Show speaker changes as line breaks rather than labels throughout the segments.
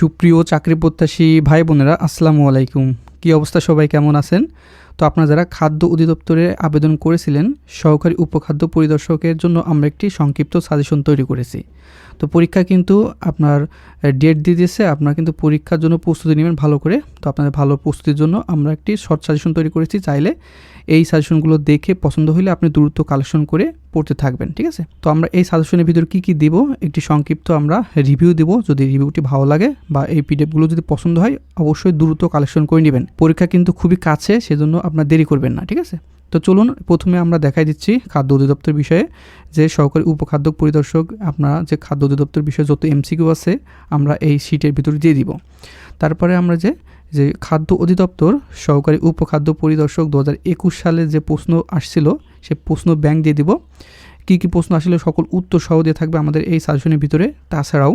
সুপ্রিয় চাকরি প্রত্যাশী ভাই বোনেরা আসসালামু আলাইকুম। কি অবস্থা সবাই কেমন আছেন? তো আপনারা যারা খাদ্য অধিদপ্তরে আবেদন করেছিলেন, সহকারী উপখাদ্য পরিদর্শকের জন্য আমরা একটি সংক্ষিপ্ত সাজেশন তৈরি করেছি। তো পরীক্ষা কিন্তু আপনার ডেট দিয়ে দিয়েছে, আপনারা কিন্তু পরীক্ষার জন্য প্রস্তুতি নেবেন ভালো করে। তো আপনাদের ভালো প্রস্তুতির জন্য আমরা একটি শর্ট সাজেশন তৈরি করেছি, চাইলে এই সাজেশনগুলো দেখে পছন্দ হলে আপনি দ্রুত কালেকশন করে পড়তে থাকবেন, ঠিক আছে? তো আমরা এই সাজেশনের ভিতরে কী কী দিব, একটি সংক্ষিপ্ত আমরা রিভিউ দিব। যদি রিভিউটি ভালো লাগে বা এই পিডিএফগুলো যদি পছন্দ হয়, অবশ্যই দ্রুত কালেকশন করে নেবেন। পরীক্ষা কিন্তু খুবই কাছে, সেজন্য আপনার দেরি করবেন না, ঠিক আছে? তো চলুন, প্রথমে আমরা দেখাই দিচ্ছি খাদ্য অধিদপ্তর বিষয়ে যে সহকারী উপখাদ্য পরিদর্শক, আপনারা যে খাদ্য অধিদপ্তর বিষয়ে যত এমসিকিউ আছে, আমরা এই সিটের ভিতরে দিয়ে দিব। তারপরে আমরা যে যে খাদ্য অধিদপ্তর সহকারী উপখাদ্য পরিদর্শক দু হাজার একুশ সালে যে প্রশ্ন আসছিল, সে প্রশ্ন ব্যাংক দিয়ে দিব। কী কী প্রশ্ন আসলে সকল উত্তর সহ দিয়ে থাকবে আমাদের এই সাজেশনের ভিতরে। তাছাড়াও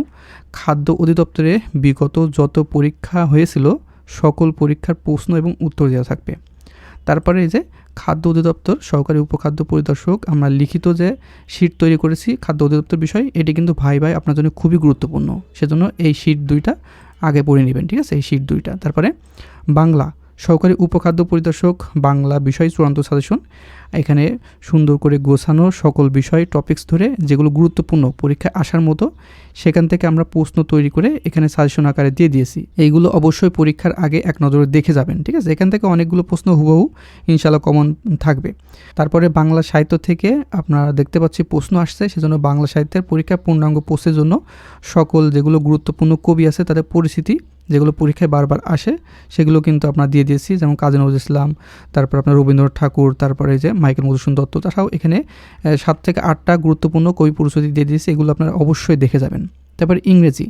খাদ্য অধিদপ্তরে বিগত যত পরীক্ষা হয়েছিল, সকল পরীক্ষার প্রশ্ন এবং উত্তর দেওয়া থাকবে। তারপরে এই যে খাদ্য অধিদপ্তর, সহকারী উপখাদ্য পরিদর্শক, আমরা লিখিত যে শীট তৈরি করেছি খাদ্য অধিদপ্তর বিষয়, এটি কিন্তু ভাই ভাই আপনার জন্য খুবই গুরুত্বপূর্ণ। সেজন্য এই শীট দুইটা আগে পড়ে নেবেন, ঠিক আছে? এই শীট দুইটা। তারপরে বাংলা, সহকারী উপখাদ্য পরিদর্শক, বাংলা বিষয় চূড়ান্ত সাজেশন এখানে সুন্দর করে গোছানো সকল বিষয় টপিকস ধরে যেগুলো গুরুত্বপূর্ণ পরীক্ষায় আসার মতো, সেখান থেকে আমরা প্রশ্ন তৈরি করে এখানে সাজেশন আকারে দিয়ে দিয়েছি। এইগুলো অবশ্যই পরীক্ষার আগে এক নজরে দেখে যাবেন, ঠিক আছে? এখান থেকে অনেকগুলো প্রশ্ন হুবহু ইনশাল্লাহ কমন থাকবে। তারপরে বাংলা সাহিত্য থেকে আপনারা দেখতে পাচ্ছি প্রশ্ন আসছে, সেজন্য বাংলা সাহিত্যের পরীক্ষা পূর্ণাঙ্গ পোস্টের জন্য সকল যেগুলো গুরুত্বপূর্ণ কবি আছে, তাদের পরিস্থিতি যেগুলো পরীক্ষায় বারবার আসে, সেগুলো কিন্তু আপনার দিয়ে দিয়েছি। যেমন কাজী নজরুল ইসলাম, তারপর আপনার রবীন্দ্রনাথ ঠাকুর, তারপরে যে মাইকেল মধুসূদন দত্ত, তাছাড়াও এখানে সাত থেকে আটটা গুরুত্বপূর্ণ কবি পরিস্থিতি দিয়ে দিয়েছে, এগুলো আপনারা অবশ্যই দেখে যাবেন। তারপর ইংরেজি।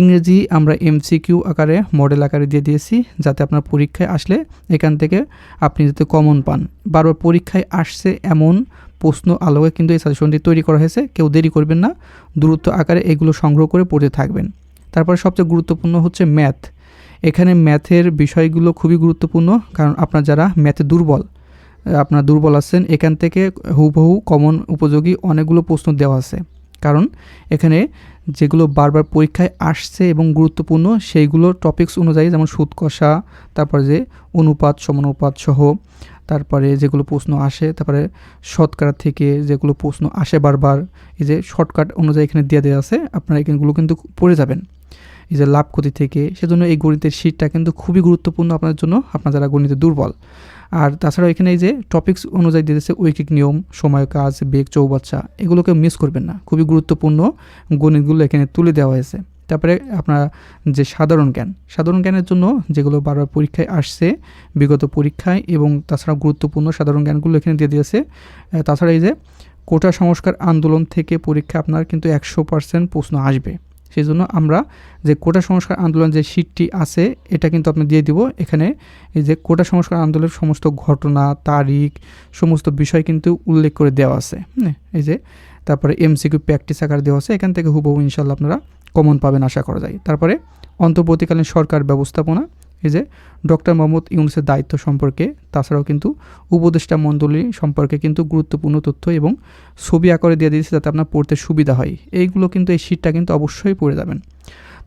ইংরেজি আমরা এমসিকিউ আকারে মডেল আকারে দিয়ে দিয়েছি, যাতে আপনার পরীক্ষায় আসলে এখান থেকে আপনি যাতে কমন পান। বারবার পরীক্ষায় আসছে এমন প্রশ্ন আলোকে কিন্তু এই সাজেশনটি তৈরি করা হয়েছে, কেউ দেরি করবেন না দূরত্ব আকারে এগুলো সংগ্রহ করে পড়তে থাকবেন। তারপরে সবচেয়ে গুরুত্বপূর্ণ হচ্ছে ম্যাথ এখানে ম্যাথের বিষয়গুলো খুবই গুরুত্বপূর্ণ, কারণ আপনার যারা ম্যাথে দুর্বল আপনার দুর্বল আছেন, এখান থেকে হুবহু কমন উপযোগী অনেকগুলো প্রশ্ন দেওয়া আছে। কারণ এখানে যেগুলো বারবার পরীক্ষায় আসছে এবং গুরুত্বপূর্ণ, সেইগুলো টপিকস অনুযায়ী যেমন সুদ কষা, তারপরে যে অনুপাত, সমানুপাত সহ, তারপরে যেগুলো প্রশ্ন আসে, তারপরে শতকরা থেকে যেগুলো প্রশ্ন আসে বারবার, এই যে শর্টকাট অনুযায়ী এখানে দিয়ে দেওয়া আছে, আপনারা এখানেগুলো কিন্তু পড়ে যাবেন। এই যে লাভ ক্ষতি থেকে, সেজন্য এই গণিতের শীটটা কিন্তু খুবই গুরুত্বপূর্ণ আপনার জন্য, আপনার যারা গণিতে দুর্বল। আর তাছাড়াও এখানে এই যে টপিক্স অনুযায়ী দিতেছে ঐকিক নিয়ম, সময় কাজ, বেগ, চৌবাচ্চা, এগুলোকে মিস করবেন না। খুবই গুরুত্বপূর্ণ গণিতগুলো এখানে তুলে দেওয়া হয়েছে। তারপরে আপনার যে সাধারণ জ্ঞান, সাধারণ জ্ঞানের জন্য যেগুলো বারবার পরীক্ষায় আসছে, বিগত পরীক্ষায় এবং তাছাড়া গুরুত্বপূর্ণ সাধারণ জ্ঞানগুলো এখানে দিয়ে দিয়েছে। তাছাড়া এই যে কোটা সংস্কার আন্দোলন থেকে পরীক্ষা আপনার কিন্তু একশো পার্সেন্ট প্রশ্ন আসবে। সেই জন্য আমরা যে কোটা সংস্কার আন্দোলন যে শীটটি আছে, এটা কিন্তু আপনি দিয়ে দিব। এখানে এই যে কোটা সংস্কার আন্দোলনের সমস্ত ঘটনা, তারিখ, সমস্ত বিষয় কিন্তু উল্লেখ করে দেওয়া আছে। এই যে তারপরে এমসিকিউ প্র্যাকটিস আকার দেওয়া আছে। এখান থেকে হুবহু ইনশাল্লাহ আপনারা কমন পাবেন আশা করা যায়। তারপরে অন্তর্বর্তীকালীন সরকার ব্যবস্থাপনা এই যে ডক্টর মোহাম্মদ ইউনুসের দায়িত্ব সম্পর্কে, তাছাড়াও কিন্তু উপদেষ্টা মণ্ডলী সম্পর্কে কিন্তু গুরুত্বপূর্ণ তথ্য এবং ছবি আকারে দিয়ে দিয়েছে যাতে আপনার পড়তে সুবিধা হয়। এইগুলো কিন্তু, এই শীটটা কিন্তু অবশ্যই পড়ে যাবেন।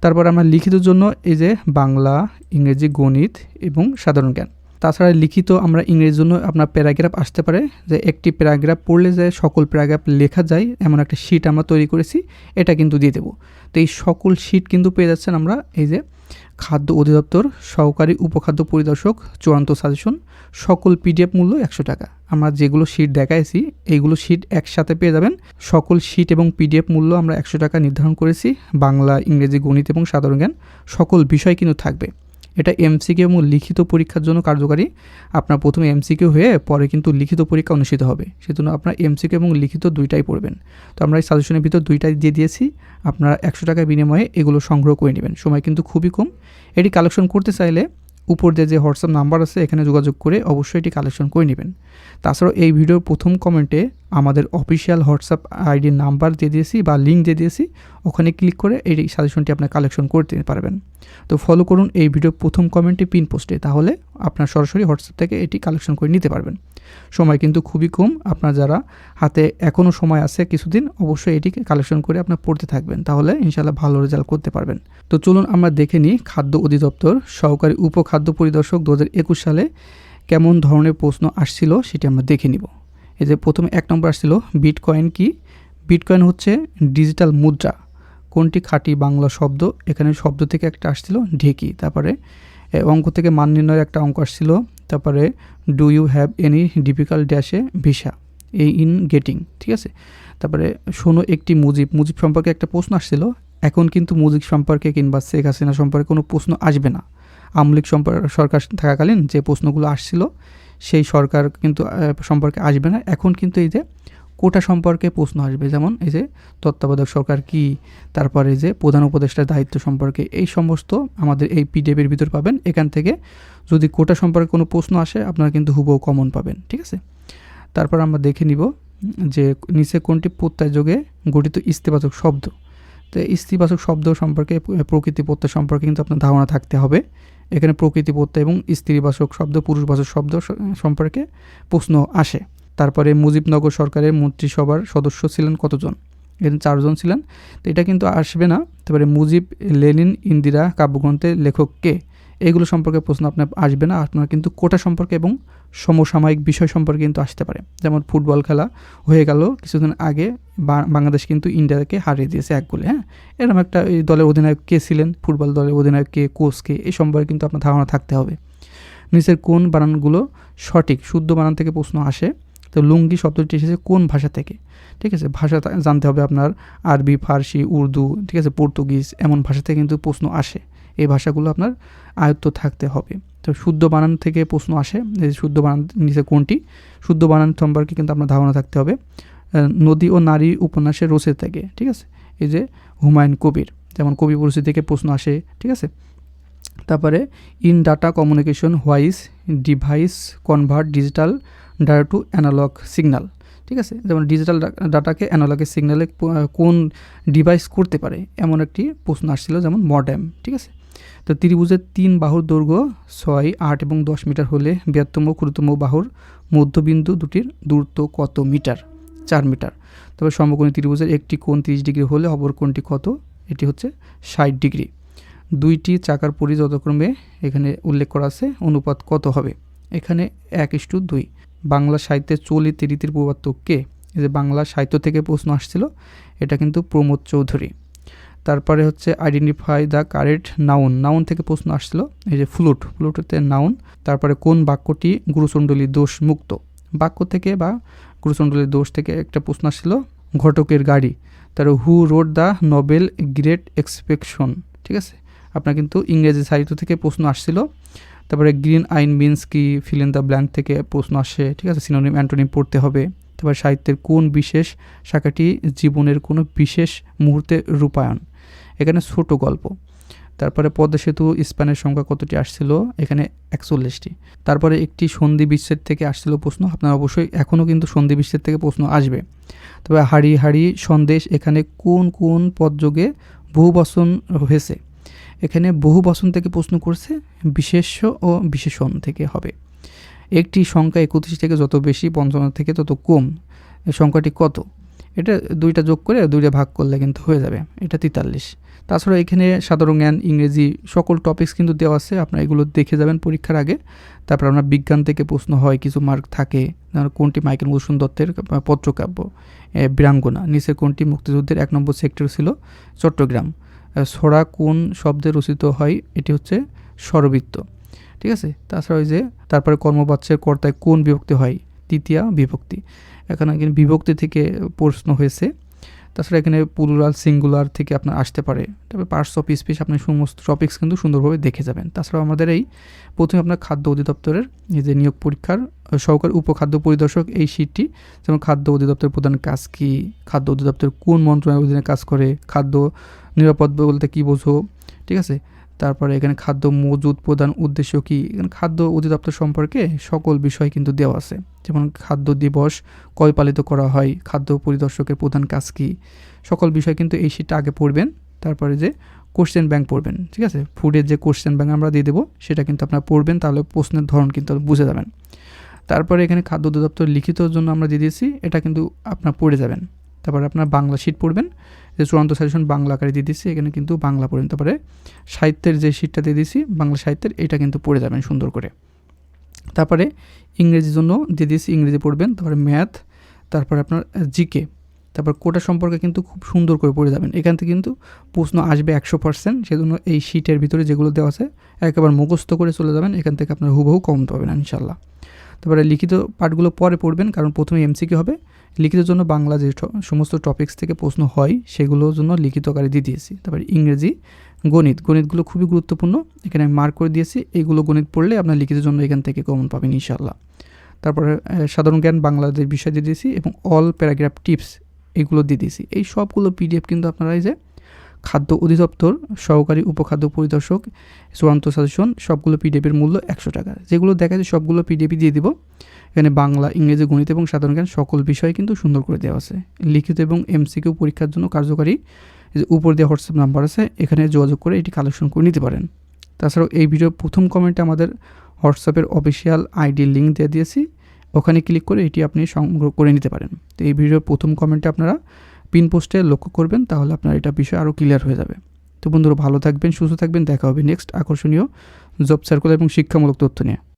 তারপর আমরা লিখিত জন্য এই যে বাংলা, ইংরেজি, গণিত এবং সাধারণ জ্ঞান। তাছাড়া লিখিত আমরা ইংরেজির জন্য আপনার প্যারাগ্রাফ আসতে পারে যে একটি প্যারাগ্রাফ পড়লে যে সকল প্যারাগ্রাফ লেখা যায়, এমন একটা শিট আমরা তৈরি করেছি, এটা কিন্তু দিয়ে দেবো। তো এই সকল শিট কিন্তু পেয়ে যাচ্ছেন আমরা এই যে খাদ্য অধিদপ্তর, সহকারী উপখাদ্য পরিদর্শক, চূড়ান্ত সাজেশন সকল পিডিএফ মূল্য একশো টাকা। আমরা যেগুলো শিট দেখাইছি, এইগুলো শিট একসাথে পেয়ে যাবেন। সকল শিট এবং পিডিএফ মূল্য আমরা একশো টাকা নির্ধারণ করেছি, বাংলা, ইংরেজি, গণিত এবং সাধারণ জ্ঞান, সকল বিষয় কিন্তু থাকবে। এটা এমসিকিউ এবং লিখিত পরীক্ষার জন্য কার্যকারী। আপনার প্রথমে এমসিকিউ হয়ে পরে কিন্তু লিখিত পরীক্ষা অনুষ্ঠিত হবে। সেজন্য আপনার এমসিকিউ এবং লিখিত দুইটাই পড়বেন। তো আমরা এই সাজেশনের ভিতর দুইটাই দিয়ে দিয়েছি। আপনারা একশো টাকার বিনিময়ে এগুলো সংগ্রহ করে নেবেন। সময় কিন্তু খুবই কম। এটি কালেকশন করতে চাইলে উপর দিয়ে যে হোয়াটসঅ্যাপ নাম্বার আছে, এখানে যোগাযোগ করে অবশ্যই এটি কালেকশন করে নেবেন। তাছাড়াও এই ভিডিওর প্রথম কমেন্টে আমাদের অফিসিয়াল হোয়াটসঅ্যাপ আইডির নাম্বার দিয়ে দিয়েছি বা লিঙ্ক দিয়ে দিয়েছি। ওখানে ক্লিক করে এই সাজেশনটি আপনার কালেকশন করতে পারবেন। তো ফলো করুন এই ভিডিও প্রথম কমেন্টে পিন পোস্টে তাহলে আপনার সরাসরি হোয়াটসঅ্যাপ থেকে এটি কালেকশন করে নিতে পারবেন। সময় কিন্তু খুবই কম। আপনার যারা হাতে এখনও সময় আছে কিছুদিন, অবশ্যই এটিকে কালেকশন করে আপনার পড়তে থাকবেন। তাহলে ইনশাল্লাহ ভালো রেজাল্ট করতে পারবেন। তো চলুন আমরা দেখে নিই খাদ্য অধিদপ্তর সহকারী উপখাদ্য পরিদর্শক দু হাজার একুশ সালে কেমন ধরনের প্রশ্ন আসছিল সেটি আমরা দেখে নিব। এই যে প্রথমে এক নম্বর আসছিল বিটকয়েন কি? বিটকয়েন হচ্ছে ডিজিটাল মুদ্রা। কোনটি খাঁটি বাংলা শব্দ? এখানে শব্দ থেকে একটা আসছিল, ঢেকি। তারপরে অঙ্ক থেকে মান নির্ণয়ের একটা অঙ্ক আসছিল। তারপরে do you have any difficult ড্যাশে visa? এই ইন গেটিং ঠিক আছে? তারপরে, শোনো একটি মুজিব। মুজিব সম্পর্কে একটা প্রশ্ন আসছিল। এখন কিন্তু মুজিব সম্পর্কে কিংবা শেখ হাসিনা সম্পর্কে কোনো প্রশ্ন আসবে না। আওয়ামী লীগ সম্পর্ক সরকার থাকাকালীন যে প্রশ্নগুলো আসছিল সেই সরকার কিন্তু সম্পর্কে আসবে না। এখন কিন্তু এই যে কোটা সম্পর্কে প্রশ্ন আসবে, যেমন এই যে তত্ত্বাবধায়ক সরকার কি, তারপরে যে প্রধান উপদেষ্টার দায়িত্ব সম্পর্কে, এই সমস্ত আমাদের এই পিডিএফের ভিতর পাবেন। এখান থেকে যদি কোটা সম্পর্কে কোনো প্রশ্ন আসে, আপনারা কিন্তু হুবহু কমন পাবেন, ঠিক আছে? তারপর আমরা দেখে নিব যে নিচে কোনটি প্রত্যয় যোগে গঠিত ইস্তিবাচক শব্দ। তো ইস্তিবাচক শব্দ সম্পর্কে, প্রকৃতি প্রত্যয় সম্পর্কে কিন্তু আপনার ধারণা থাকতে হবে। এখানে প্রকৃতি প্রত্যয় এবং স্ত্রীবাচক শব্দ, পুরুষবাচক শব্দ সম্পর্কে প্রশ্ন আসে। তারপরে মুজিবনগর সরকারের মন্ত্রিসভার সদস্য ছিলেন কতজন? এখানে চারজন ছিলেন। তো এটা কিন্তু আসবে না। তারপরে মুজিব, লেনিন, ইন্দিরা কাব্যগ্রন্থের লেখক কে? এগুলো সম্পর্কে প্রশ্ন আপনার আসবে না। আপনার কিন্তু কোটা সম্পর্কে এবং সমসাময়িক বিষয় সম্পর্কে কিন্তু আসতে পারে। যেমন ফুটবল খেলা হয়ে গেল কিছুদিন আগে বাংলাদেশ কিন্তু ইন্ডিয়াকে হারিয়ে দিয়েছে এক গোলে হ্যাঁ? এরকম একটা এই দলের অধিনায়ক কে ছিলেন? ফুটবল দলের অধিনায়ক কে, কোচ কে এই সম্পর্কে কিন্তু আপনার ধারণা থাকতে হবে। নিচের কোন বানানগুলো সঠিক? শুদ্ধ বানান থেকে প্রশ্ন আসে। তো লুঙ্গি শব্দটি এসেছে কোন ভাষা থেকে? ঠিক আছে, ভাষা জানতে হবে আপনার আরবি, ফার্সি, উর্দু, ঠিক আছে, পর্তুগিজ এমন ভাষা থেকে কিন্তু প্রশ্ন আসে। এই ভাষাগুলো আপনার আয়ত্ত থাকতে হবে। তো শুদ্ধ বানান থেকে প্রশ্ন আসে। এই যে শুদ্ধ বানান নিচে কোনটি? শুদ্ধ বানান সম্পর্কে কিন্তু আপনার ধারণা থাকতে হবে। নদী ও নারী উপন্যাসের রসের থেকে, ঠিক আছে? এই যে হুমায়ুন কবির, যেমন কবি পরিস্থিতি থেকে প্রশ্ন আসে, ঠিক আছে? তারপরে, in data communication which device convert digital data to analog signal ঠিক আছে? যেমন ডিজিটাল ডাটাকে অ্যানালগের সিগনালে কোন ডিভাইস করতে পারে এমন একটি প্রশ্ন আসছিল যেমন মডেম, ঠিক আছে? তো ত্রিভুজের তিন বাহুর দৈর্ঘ্য ছয়, আট এবং দশ মিটার হলে বৃহত্তম ক্ষুদ্রতম বাহুর মধ্যবিন্দু দুটির দূরত্ব কত মিটার? চার মিটার। তবে সমকোণী ত্রিভুজের একটি কোণ তিরিশ ডিগ্রি হলে অপর কোণটি কত? এটি হচ্ছে ষাট ডিগ্রি। দুইটি চাকার পরি যথাক্রমে এখানে উল্লেখ করা আছে, অনুপাত কত হবে? এখানে এক ইস্টু দুই। বাংলা সাহিত্যের চলিত রীতির প্রবর্তক কে? এই যে বাংলা সাহিত্য থেকে প্রশ্ন আসছিল, এটা কিন্তু প্রমোদ চৌধুরী। তারপরে হচ্ছে identify the correct noun noun থেকে প্রশ্ন আসছিল, এই যে ফ্লুট ফ্লুটতে নাউন তারপরে কোন বাক্যটি গুরুচণ্ডলী দোষ মুক্ত? বাক্য থেকে বা গুরুচণ্ডলীর দোষ থেকে একটা প্রশ্ন আসছিল, ঘটকের গাড়ি। তার who wrote the novel great expectation ঠিক আছে? আপনার কিন্তু ইংরেজি সাহিত্য থেকে প্রশ্ন আসছিল তারপরে গ্রিন আইন মিন্স কি ফিল ইন দ্য ব্ল্যাঙ্ক থেকে প্রশ্ন আসে, ঠিক আছে? সিনোনিম অ্যান্টোনিম পড়তে হবে। তারপর সাহিত্যের কোন বিশেষ শাখাটি জীবনের কোনো বিশেষ মুহূর্তে রূপায়ণ? এখানে ছোট গল্প। তারপরে পদ্মা সেতু স্প্যানের সংখ্যা কতটি আসছিল? এখানে একচল্লিশটি। তারপরে একটি সন্ধি বিচ্ছেদ থেকে আসছিল প্রশ্ন, আপনার অবশ্যই এখনও কিন্তু সন্ধি বিচ্ছেদ থেকে প্রশ্ন আসবে। তবে হাড়ি হাড়ি সন্দেশ, এখানে কোন কোন পদযোগে বহু বচন হয়েছে? এখানে বহু বচন থেকে প্রশ্ন করছে, বিশেষ্য ও বিশেষণ থেকে হবে। একটি সংখ্যা একত্রিশ থেকে যত বেশি, পঞ্চান্ন থেকে তত কম সংখ্যাটি কত? এটা দুইটা যোগ করে দুইটা ভাগ করলে কিন্তু হয়ে যাবে, এটা তেতাল্লিশ। তাছাড়া এখানে সাধারণ জ্ঞান, ইংরেজি সকল টপিক্স কিন্তু দেওয়া আছে, আপনারা এগুলো দেখে যাবেন পরীক্ষার আগে। তারপর আপনার বিজ্ঞান থেকে প্রশ্ন হয়, কিছু মার্ক থাকে কোনটি মাইকেল মধুসূদন দত্তের পত্রকাব্য? বীরাঙ্গনা, নিচের কোনটি মুক্তিযুদ্ধের এক নম্বর সেক্টর ছিল? চট্টগ্রাম। ছড়া কোন শব্দে রচিত হয়, এটি হচ্ছে স্বরবৃত্ত। ঠিক আছে? তাছাড়া ওই যে তারপরে কর্মবাচ্যের কর্তায় কোন বিভক্তি হয়, তৃতীয়া বিভক্তি। এখানে কিন্তু বিভক্তি থেকে প্রশ্ন হয়েছে। তাছাড়া এখানে পুলুরাল সিঙ্গুলার থেকে আপনার আসতে পারে। তবে পার্টস অফ স্পিচ আপনি সমস্ত টপিক্স কিন্তু সুন্দরভাবে দেখে যাবেন। তাছাড়াও আমাদের এই প্রথমে আপনার খাদ্য অধিদপ্তরের এই যে নিয়োগ পরীক্ষার সহকারী উপখাদ্য পরিদর্শক এই শীটটি যেমন খাদ্য অধিদপ্তরের প্রধান কাজ কী, খাদ্য অধিদপ্তর কোন মন্ত্রণালয়ের অধীনে কাজ করে, খাদ্য নিরাপদ বলতে কী বোঝো? ঠিক আছে? তারপরে এখানে খাদ্য মজুদ প্রদান উদ্দেশ্য কী? এখানে খাদ্য অধিদপ্তর সম্পর্কে সকল বিষয় কিন্তু দেওয়া আছে। যেমন খাদ্য দিবস কয় পালিত করা হয়? খাদ্য পরিদর্শকের প্রধান কাজ কী? সকল বিষয় কিন্তু এই শীটটা আগে পড়বেন, তারপরে যে কোশ্চেন ব্যাংক পড়বেন, ঠিক আছে? ফুডের যে কোশ্চেন ব্যাংক আমরা দিয়ে দেবো, সেটা কিন্তু আপনারা পড়বেন, তাহলে প্রশ্নের ধরন কিন্তু বুঝে যাবেন। তারপরে এখানে খাদ্য অধিদপ্তর লিখিতর জন্য আমরা দিয়ে দিয়েছি, এটা কিন্তু আপনার পড়ে যাবেন। তারপরে আপনার বাংলা শিট পড়বেন। যে চূড়ান্ত সাজেশন বাংলা আকারে দিয়ে দিচ্ছি, এখানে কিন্তু বাংলা পড়বেন। তারপরে সাহিত্যের যে শিটটা দিয়ে দিয়েছি বাংলা সাহিত্যের, এটা কিন্তু পড়ে যাবেন সুন্দর করে। তারপরে ইংরেজির জন্য দিয়ে দিয়েছি ইংরেজি পড়বেন। তারপরে ম্যাথ তারপরে আপনার জিকে তারপর কোটা সম্পর্কে কিন্তু খুব সুন্দর করে পড়ে যাবেন। এখান থেকে কিন্তু প্রশ্ন আসবে একশো পার্সেন্ট সেজন্য এই শিটের ভিতরে যেগুলো দেওয়া আছে, একেবারে মুখস্থ করে চলে যাবেন। এখান থেকে আপনার হুবহু কম পাবেন ইনশাল্লাহ তারপরে লিখিত পাঠগুলো পরে পড়বেন, কারণ প্রথমে এমসিকিউ হবে। লিখিতের জন্য বাংলা যে সমস্ত টপিক্স থেকে প্রশ্ন হয়, সেগুলোর জন্য লিখিত আকারে দিয়ে দিয়েছি। তারপরে ইংরেজি, গণিত। গণিতগুলো খুবই গুরুত্বপূর্ণ। এখানে আমি মার্ক করে দিয়েছি। এইগুলো গণিত পড়লে আপনার লিখিতের জন্য এখান থেকে কমন পাবেন ইনশাল্লাহ তারপরে সাধারণ জ্ঞান বাংলাদেশ বিষয় দিয়ে দিয়েছি এবং অল প্যারাগ্রাফ টিপস এগুলো দিয়ে দিয়েছি। এই সবগুলো পিডিএফ কিন্তু আপনারা এই যে খাদ্য অধিদপ্তর, সহকারী উপখাদ্য পরিদর্শক, চূড়ান্ত সাজেশন, সবগুলো পিডিএফের মূল্য একশো টাকা। যেগুলো দেখা যায় সবগুলো পিডিএফই দিয়ে দিব। এখানে বাংলা, ইংরেজি, গণিত এবং সাধারণ জ্ঞান সকল বিষয় কিন্তু সুন্দর করে দেওয়া আছে। লিখিত এবং এমসিকিউ পরীক্ষার জন্য কার্যকারী যে উপর দিয়ে হোয়াটসঅ্যাপ নাম্বার আছে, এখানে যোগাযোগ করে এটি কালেকশন করে নিতে পারেন। তাছাড়াও এই ভিডিওর প্রথম কমেন্টে আমাদের হোয়াটসঅ্যাপের অফিসিয়াল আইডি লিঙ্ক দিয়ে দিয়েছি। ওখানে ক্লিক করে এটি আপনি সংগ্রহ করে নিতে পারেন। তো এই ভিডিওর প্রথম কমেন্টে আপনারা পিন পোস্টে লক্ষ্য করবেন, তাহলে আপনার এটা বিষয় আরও ক্লিয়ার হয়ে যাবে। তো বন্ধুরা, ভালো থাকবেন, সুস্থ থাকবেন, দেখা হবে নেক্সট আকর্ষণীয় জব সার্কুলার এবং শিক্ষামূলক তথ্য নিয়ে।